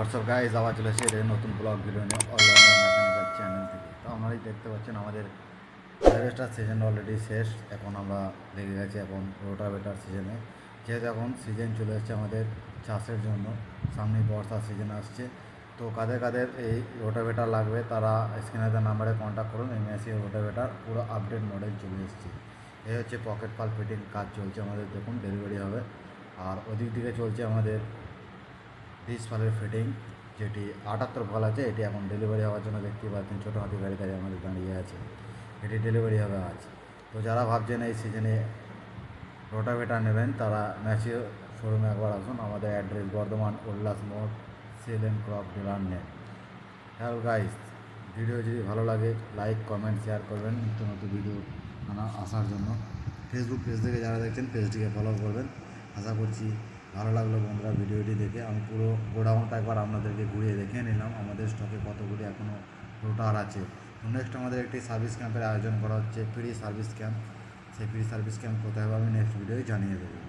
WhatsApp guys আবার চলে এদের নতুন ব্লগ ভিডিও নিয়ে অলরাউন্ডার চ্যানেল থেকে। তো আপনারাই দেখতে পাচ্ছেন আমাদের হারভেস্টার সিজন অলরেডি শেষ। এখন আমরা লেগে গেছি এখন রোটাভেটার সিজনে যেহেতু এখন সিজন চলে এসেছে আমাদের চাষের জন্য, সামনে বর্ষার সিজন আসছে। তো কাদের কাদের এই রোটাভেটার লাগবে, তারা স্ক্রিনের নাম্বারে কন্ট্যাক্ট করুন, এই মেসি রোটাভেটার পুরো আপডেট মডেল চলে এসেছে। এই হচ্ছে পকেট পাল ফিটিং কাজ চলছে আমাদের, দেখুন ডেলিভারি হবে। আর ওদিক দিকে চলছে আমাদের ডিস ফালের ফিটিং যেটি আটাত্তর ফল আছে, এটি এখন ডেলিভারি হওয়ার জন্য দেখতে পাচ্ছেন, ছোটো হাতি গাড়ি গাড়ি আমাদের দাঁড়িয়ে আছে। এটি ডেলিভারি হবে আজ। তো যারা ভাবছেন এই সিজনে রোটাভেটার নেবেন, তারা ম্যাচিও শোরুমে একবার আসুন। আমাদের অ্যাড্রেস বর্ধমান, উল্লাস মোড় sale and crop dealer net hello guys video যদি ভালো লাগে লাইক কমেন্ট শেয়ার করবেন নিত্য নতুন ভিডিও আনা আসার জন্য। ফেসবুক পেজ থেকে যারা দেখছেন পেজটিকে ফলো করবেন। আশা করছি ভালো লাগল বন্ধুরা ভিডিওটি দেখে। আমি পুরো গোডাউনটা একবার আপনাদেরকে ঘুরিয়ে দেখে নিলাম। আমাদের স্টকে কতগুলি এখনও রোটার আছে। নেক্সট আমাদের একটি সার্ভিস ক্যাম্পের আয়োজন করা হচ্ছে। ফ্রি সার্ভিস ক্যাম্প সেই ফ্রি সার্ভিস ক্যাম্প কোথায় হবে আমি নেক্সট ভিডিওয় জানিয়ে দেবো।